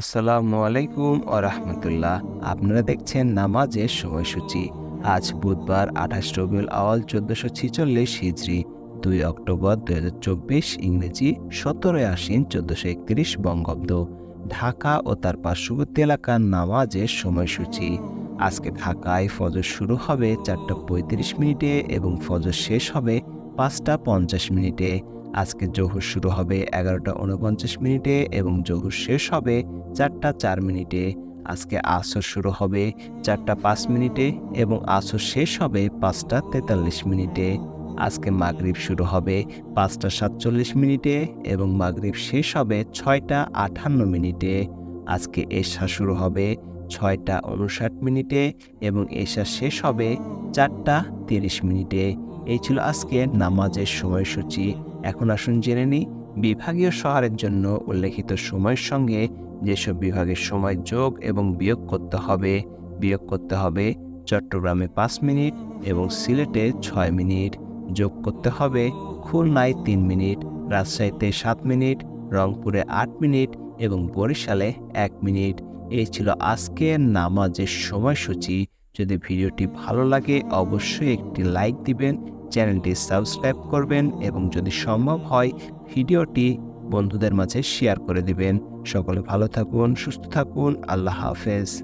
আসসালামু আলাইকুম ও রহমতুল্লাহ। আপনারা দেখছেন নামাজের সময়সূচি। আজ বুধবার আঠাশ রবিউল আওয়াল চোদ্দশো ছিচল্লিশ হিজড়ি দুই অক্টোবর দুই হাজার চব্বিশ ইংরেজি, সতেরোই আশ্বিন চোদ্দশো একত্রিশ বঙ্গাব্দ। ঢাকা ও তার পার্শ্ববর্তী এলাকার নামাজের সময়সূচি। আজকে ঢাকায় ফজর শুরু হবে চারটা পঁয়ত্রিশ মিনিটে এবং ফজর শেষ হবে পাঁচটা পঞ্চাশ মিনিটে। আজকে জহুর শুরু হবে এগারোটা উনপঞ্চাশ মিনিটে এবং জহুর শেষ হবে চারটা চার মিনিটে। আজকে আসর শুরু হবে চারটা পাঁচ মিনিটে এবং আসর শেষ হবে পাঁচটা তেতাল্লিশ মিনিটে। আজকে মাগরিব শুরু হবে পাঁচটা সাতচল্লিশ মিনিটে এবং মাগরিব শেষ হবে ছয়টা আটান্ন মিনিটে। আজকে এশা শুরু হবে ছয়টা উনষাট মিনিটে এবং এশা শেষ হবে চারটা তিরিশ মিনিটে। এই ছিল আজকে নামাজের সময়সূচি। এখন আসুন জেনে নিই, বিভাগীয় শহরের জন্য উল্লেখিত সময়ের সঙ্গে যেসব বিভাগের সময় যোগ এবং বিয়োগ করতে হবে, বিয়োগ করতে হবে চট্টগ্রামে পাঁচ মিনিট এবং সিলেটে ছয় মিনিট, যোগ করতে হবে খুলনায় তিন মিনিট, রাজশাহীতে সাত মিনিট, রংপুরে আট মিনিট এবং বরিশালে এক মিনিট। এই ছিল আজকের নামাজের সময়সূচি। যদি ভিডিওটি ভালো লাগে, অবশ্যই একটি লাইক দিবেন চ্যানেলটি সাবস্ক্রাইব করবেন এবং যদি সম্ভব হয়, ভিডিওটি বন্ধুদের মাঝে শেয়ার করে দিবেন। সকলে ভালো থাকুন, সুস্থ থাকুন, আল্লাহ হাফেজ।